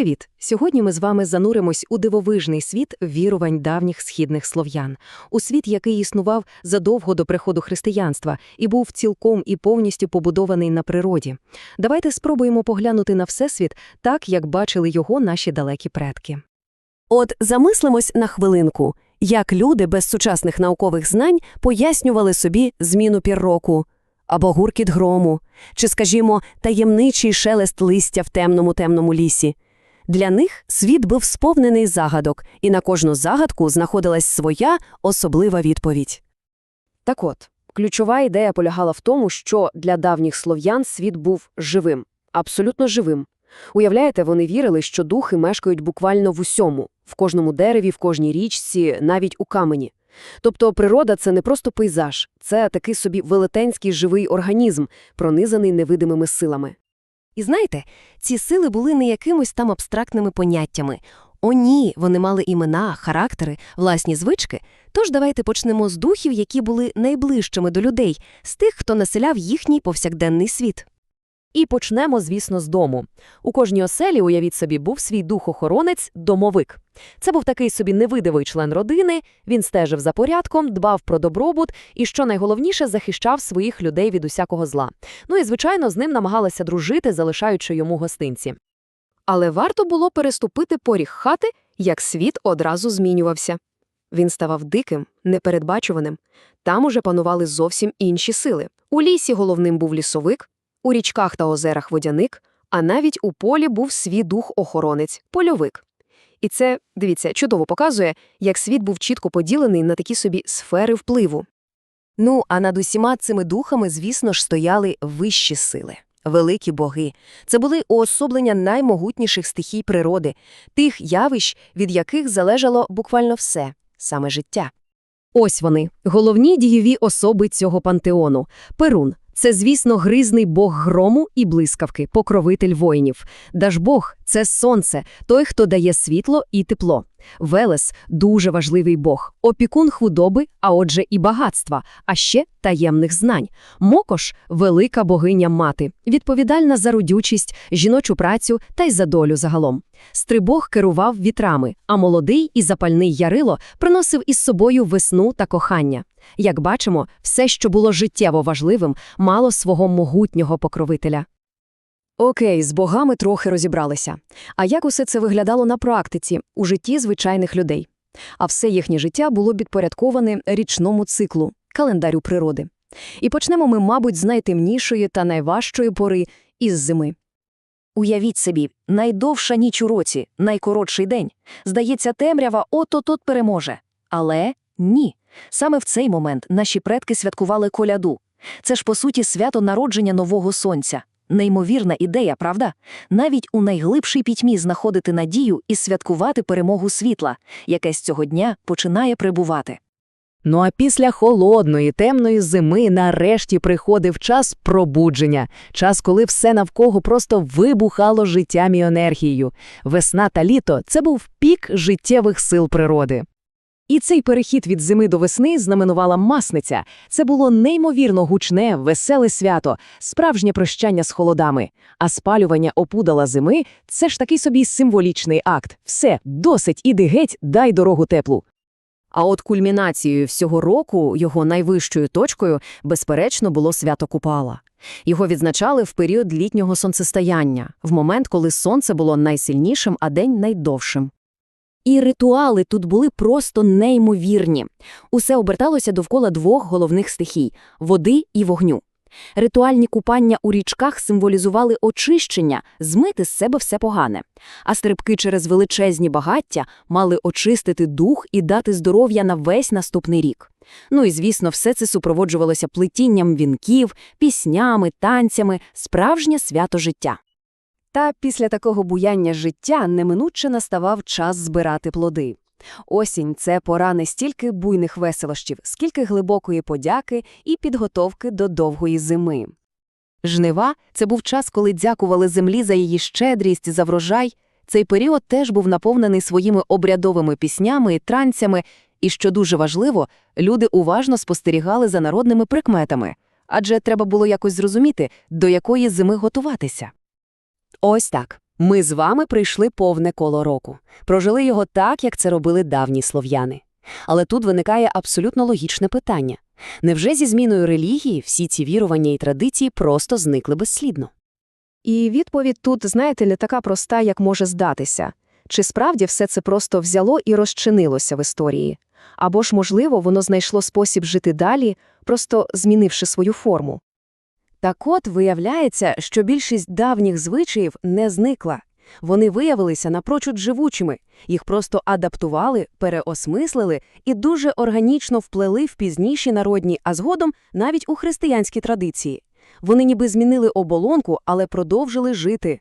Привіт! Сьогодні ми з вами зануримось у дивовижний світ вірувань давніх східних слов'ян, у світ, який існував задовго до приходу християнства і був цілком і повністю побудований на природі. Давайте спробуємо поглянути на всесвіт так, як бачили його наші далекі предки. От замислимось на хвилинку, як люди без сучасних наукових знань пояснювали собі зміну пір року, або гуркіт грому, чи, скажімо, таємничий шелест листя в темному-темному лісі. Для них світ був сповнений загадок, і на кожну загадку знаходилась своя особлива відповідь. Так от, ключова ідея полягала в тому, що для давніх слов'ян світ був живим, абсолютно живим. Уявляєте, вони вірили, що духи мешкають буквально в усьому, в кожному дереві, в кожній річці, навіть у камені. Тобто природа – це не просто пейзаж, це такий собі велетенський живий організм, пронизаний невидимими силами. І знаєте, ці сили були не якимось там абстрактними поняттями. О, ні, вони мали імена, характери, власні звички. Тож давайте почнемо з духів, які були найближчими до людей, з тих, хто населяв їхній повсякденний світ. І почнемо, звісно, з дому. У кожній оселі, уявіть собі, був свій дух-охоронець – домовик. Це був такий собі невидивий член родини, він стежив за порядком, дбав про добробут і, що найголовніше, захищав своїх людей від усякого зла. Ну і, звичайно, з ним намагалася дружити, залишаючи йому гостинці. Але варто було переступити поріг хати, як світ одразу змінювався. Він ставав диким, непередбачуваним. Там уже панували зовсім інші сили. У лісі головним був лісовик, у річках та озерах водяник, а навіть у полі був свій дух-охоронець – польовик. І це, дивіться, чудово показує, як світ був чітко поділений на такі собі сфери впливу. Ну, а над усіма цими духами, звісно ж, стояли вищі сили. Великі боги. Це були уособлення наймогутніших стихій природи, тих явищ, від яких залежало буквально все – саме життя. Ось вони, головні дієві особи цього пантеону. Перун – це, звісно, гризний бог грому і блискавки, покровитель воїнів. Дажбог – це сонце, той, хто дає світло і тепло. Велес – дуже важливий бог, опікун худоби, а отже і багатства, а ще таємних знань. Мокош – велика богиня-мати, відповідальна за родючість, жіночу працю та й за долю загалом. Стрибог керував вітрами, а молодий і запальний Ярило приносив із собою весну та кохання. Як бачимо, все, що було життєво важливим, мало свого могутнього покровителя. Окей, з богами трохи розібралися. А як усе це виглядало на практиці, у житті звичайних людей? А все їхнє життя було підпорядковане річному циклу, календарю природи. І почнемо ми, мабуть, з найтемнішої та найважчої пори із зими. Уявіть собі, найдовша ніч у році, найкоротший день. Здається, темрява ото-тот переможе. Але ні. Саме в цей момент наші предки святкували коляду. Це ж, по суті, свято народження нового сонця. Неймовірна ідея, правда? Навіть у найглибшій пітьмі знаходити надію і святкувати перемогу світла, яке з цього дня починає прибувати. Ну а після холодної, темної зими нарешті приходив час пробудження, час, коли все навколо просто вибухало життям і енергією. Весна та літо це був пік життєвих сил природи. І цей перехід від зими до весни знаменувала масниця. Це було неймовірно гучне, веселе свято, справжнє прощання з холодами. А спалювання опудала зими це ж такий собі символічний акт. Все, досить, іди геть, дай дорогу теплу. А от кульмінацією всього року, його найвищою точкою, безперечно, було свято Купала. Його відзначали в період літнього сонцестояння, в момент, коли сонце було найсильнішим, а день найдовшим. І ритуали тут були просто неймовірні. Усе оберталося довкола двох головних стихій води і вогню. Ритуальні купання у річках символізували очищення, змити з себе все погане, а стрибки через величезні багаття мали очистити дух і дати здоров'я на весь наступний рік. Ну і, звісно, все це супроводжувалося плетінням вінків, піснями, танцями, справжнє свято життя. Та після такого буяння життя неминуче наставав час збирати плоди. Осінь це пора не стільки буйних веселощів, скільки глибокої подяки і підготовки до довгої зими. Жнива це був час, коли дякували землі за її щедрість, за врожай. Цей період теж був наповнений своїми обрядовими піснями і транцями, і, що дуже важливо, люди уважно спостерігали за народними прикметами, адже треба було якось зрозуміти, до якої зими готуватися. Ось так. Ми з вами прийшли повне коло року, прожили його так, як це робили давні слов'яни. Але тут виникає абсолютно логічне питання. Невже зі зміною релігії всі ці вірування і традиції просто зникли безслідно? І відповідь тут, знаєте, не така проста, як може здатися. Чи справді все це просто взяло і розчинилося в історії? Або ж, можливо, воно знайшло спосіб жити далі, просто змінивши свою форму? Так от виявляється, що більшість давніх звичаїв не зникла. Вони виявилися напрочуд живучими, їх просто адаптували, переосмислили і дуже органічно вплели в пізніші народні, а згодом навіть у християнські традиції. Вони ніби змінили оболонку, але продовжили жити.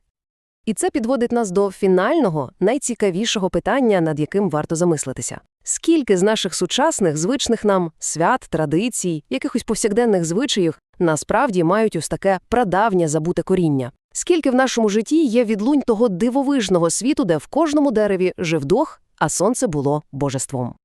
І це підводить нас до фінального, найцікавішого питання, над яким варто замислитися. Скільки з наших сучасних, звичних нам свят, традицій, якихось повсякденних звичаїв насправді мають ось таке прадавнє забуте коріння? Скільки в нашому житті є відлунь того дивовижного світу, де в кожному дереві жив дух, а сонце було божеством?